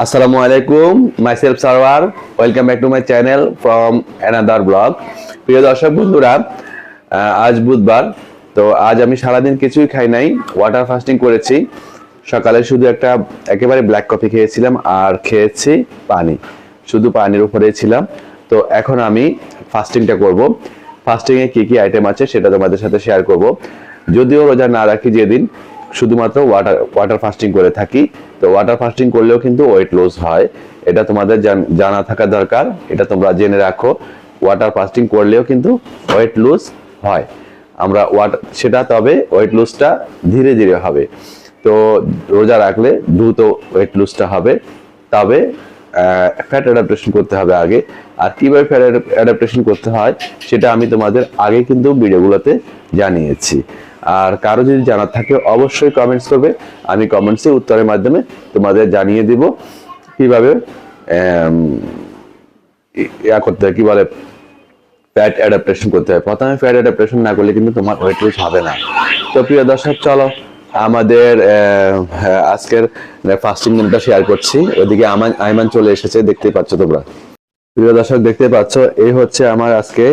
Assalamu alaikum, myself Sarwar. Welcome back to my channel from another blog প্রিয় দর্শক বন্ধুরা আজ বুধবার তো আজ আমি সারাদিন কিছুই খাই নাই ওয়াটার ফাস্টিং করেছি। সকালে শুধু একটা একেবারে ব্ল্যাক কফি খেয়েছিলাম আর খেয়েছি পানি। শুধু পানির উপরে ছিলাম। তো এখন আমি ফাস্টিংটা করব। ফাস্টিংয়ে কি কি আইটেম আছে সেটা তোমাদের সাথে শেয়ার করব। যদিও রোজা না রাখি যেদিন শুধুমাত্র ওয়াটার ওয়াটার ফাস্টিং করে থাকি। তো ওয়াটার ফাস্টিং করলেও কিন্তু ওয়েট লস হয়। এটা তোমাদের জানা থাকা দরকার। এটা তোমরা জেনে রাখো। ওয়াটার ফাস্টিং করলেও কিন্তু ওয়েট লুজ হয়। আমরা ওয়াটার সেটা তবে ওয়েট লুজটা ধীরে ধীরে হবে। তো রোজা রাখলে দ্রুত ওয়েট লুজটা হবে। তবে ফ্যাট অ্যাডাপ্টেশন করতে হবে আগে। আর কীভাবে ফ্যাট অ্যাডাপ্টেশন করতে হয়, সেটা আমি তোমাদের আগে কিন্তু ভিডিওগুলোতে জানিয়েছি। আর কারও যদি জানার থাকে, অবশ্যই কমেন্টস করবে। আমি কমেন্টসে উত্তরের মাধ্যমে তোমাদের জানিয়ে দিব। কীভাবে ইয়া করতে হয়, কি বলে ফ্যাট অ্যাডাপ্টেশন করতে হয়। প্রথমে ফ্যাট অ্যাডাপ্টেশন না করলে কিন্তু তোমার ওয়েট লুজ হবে না। তো প্রিয় দর্শক, চলো, আমাদের আজকের ফাস্টিং মেনুটা শেয়ার করছি। ওদিকে আমান, আইমান চলে এসেছে, দেখতেই পাচ্ছ তোমরা। প্রিয় দর্শক দেখতে পাচ্ছ, এই হচ্ছে আমার আজকে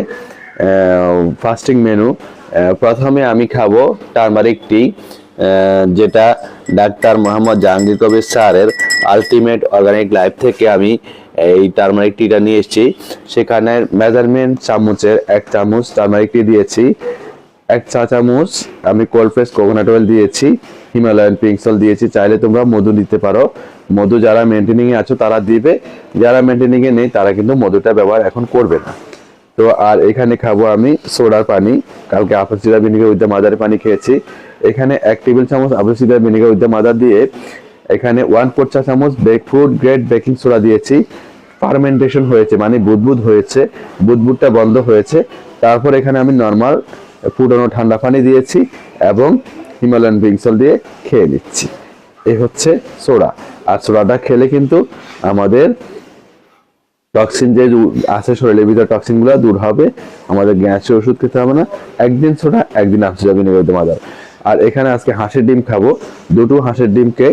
ফাস্টিং মেনু প্রথমে আমি খাব টার্মারিক টি যেটা ডাক্তার মোহাম্মদ জাহাঙ্গীর কবির স্যারের আলটিমেট অর্গানিক লাইফ থেকে আমি এই টার্মারিক টিটা নিয়ে এসেছি। সেখানে মেজারমেন্ট চামচের এক চামচ টার্মারিক টি দিয়েছি। এক চা চামচ আমি কোল্ড প্রেস কোকোনাট অয়েল দিয়েছি। হিমালয়ান পিঙ্ক দিয়েছি। চাইলে তোমরা মধু দিতে পারো। মধু যারা মেনটেনিং এ আছো তারা দিবে। যারা মেনটেনিং এ নেই তারা কিন্তু মধুটা ব্যবহার এখন করবে না। তো আর এখানে খাব আমি সোডার পানি। কালকে আপেল সিডার ভিনিগার উইথ মাদারের পানি খেয়েছি। এখানে এক টেবিল চামচ apple cider vinegar with mother দিয়ে এখানে ওয়ান ফোর চা চামচ bake food grade baking soda দিয়েছি। ফার্মেন্টেশন হয়েছে মানে বুদবুদ হয়েছে। বুদবুদটা বন্ধ হয়েছে। তারপর এখানে আমি নর্মাল ফুটানো ঠান্ডা পানি দিয়েছি এবং হিমালয়ান পিংসল দিয়ে খেয়ে নিচ্ছি। এ হচ্ছে সোডা। আর সোডাটা খেলে কিন্তু আমাদের টক্সিন যে আছে শরীরের ভিতরে টক্সিনগুলো দূর হবে, আমাদের গ্যাসের ওষুধ খেতে হবে না। একদিন ছোটা, একদিন আপসিডা যাবে দিতে মাদার আর এখানে আজকে হাঁসের ডিম খাব। দুটো হাঁসের ডিমকে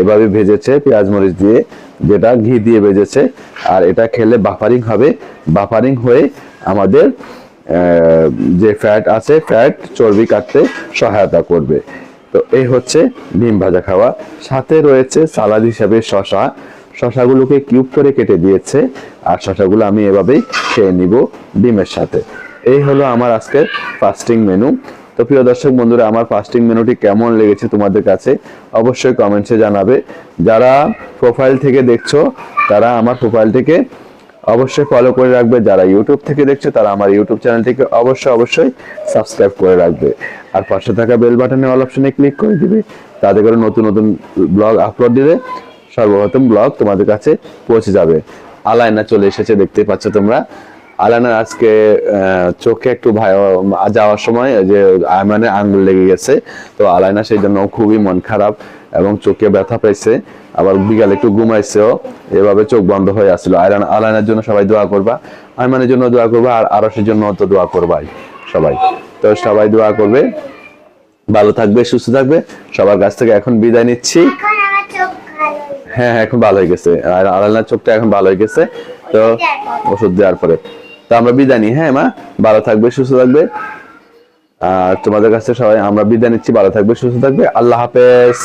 এভাবে ভেজেছে পেঁয়াজ মরিচ দিয়ে, যেটা ঘি দিয়ে ভেজেছে। আর এটা খেলে বাফারিং হবে। বাফারিং হয়ে আমাদের যে ফ্যাট আছে ফ্যাট চর্বি কাটতে সহায়তা করবে। তো এই হচ্ছে ডিম ভাজা খাওয়া। সাথে রয়েছে সালাদ হিসাবে শশা শশাগুলোকে কিউব করে কেটে দিয়েছে, আর শশাগুলো আমি এভাবেই খেয়ে নিব ডিমের সাথে। এই হলো আমার আজকের ফাস্টিং মেনু তো প্রিয় দর্শক বন্ধুরা, আমার ফাস্টিং মেনুটি কেমন লেগেছে তোমাদের কাছে অবশ্যই কমেন্টসে জানাবে। যারা প্রোফাইল থেকে দেখছ, তারা আমার প্রোফাইলটিকে অবশ্যই ফলো করে রাখবে। যারা ইউটিউব থেকে দেখছ, তারা আমার ইউটিউব চ্যানেলটিকে অবশ্যই অবশ্যই সাবস্ক্রাইব করে রাখবে। আর পাশে থাকা বেল বাটনে অল অপশনে ক্লিক করে দিবে। তাতে করে নতুন নতুন ব্লগ আপলোড দিলে সর্বপ্রথম ব্লগ তোমাদের কাছে পৌঁছে যাবে। আলায়না চলে এসেছে দেখতে পাচ্ছ তোমরা। আলানার আজকে চোখে একটু ভাই যাওয়ার সময় যে মানে আঙ্গুল লেগে গেছে। তো আলায়না সেই জন্য খুবই মন খারাপ এবং চোখে ব্যথা পাইছে। আবার বিকালে একটু ঘুমাইছেও, এভাবে চোখ বন্ধ হয়ে আসছিল। আলায়না আলায়নার জন্য সবাই দোয়া করবা। আয়মানের জন্য দোয়া করবা আর আরসের জন্য তো দোয়া করবাই সবাই। তো সবাই দোয়া করবে। ভালো থাকবে, সুস্থ থাকবে। সবার কাছ থেকে এখন বিদায় নিচ্ছি এখন আমার চোখ ভালো হ্যাঁ হ্যাঁ এখন ভালো হয়ে গেছে। আর চোখটা এখন ভালো হয়ে গেছে। তো ওষুধ দেওয়ার পরে। তো আমরা বিদায় নিই। হ্যাঁ মা? ভালো থাকবে, সুস্থ থাকবে। আর তোমাদের কাছে সবাই, আমরা বিদায় নিচ্ছি। ভালো থাকবে, সুস্থ থাকবে। আল্লাহ হাফেজ।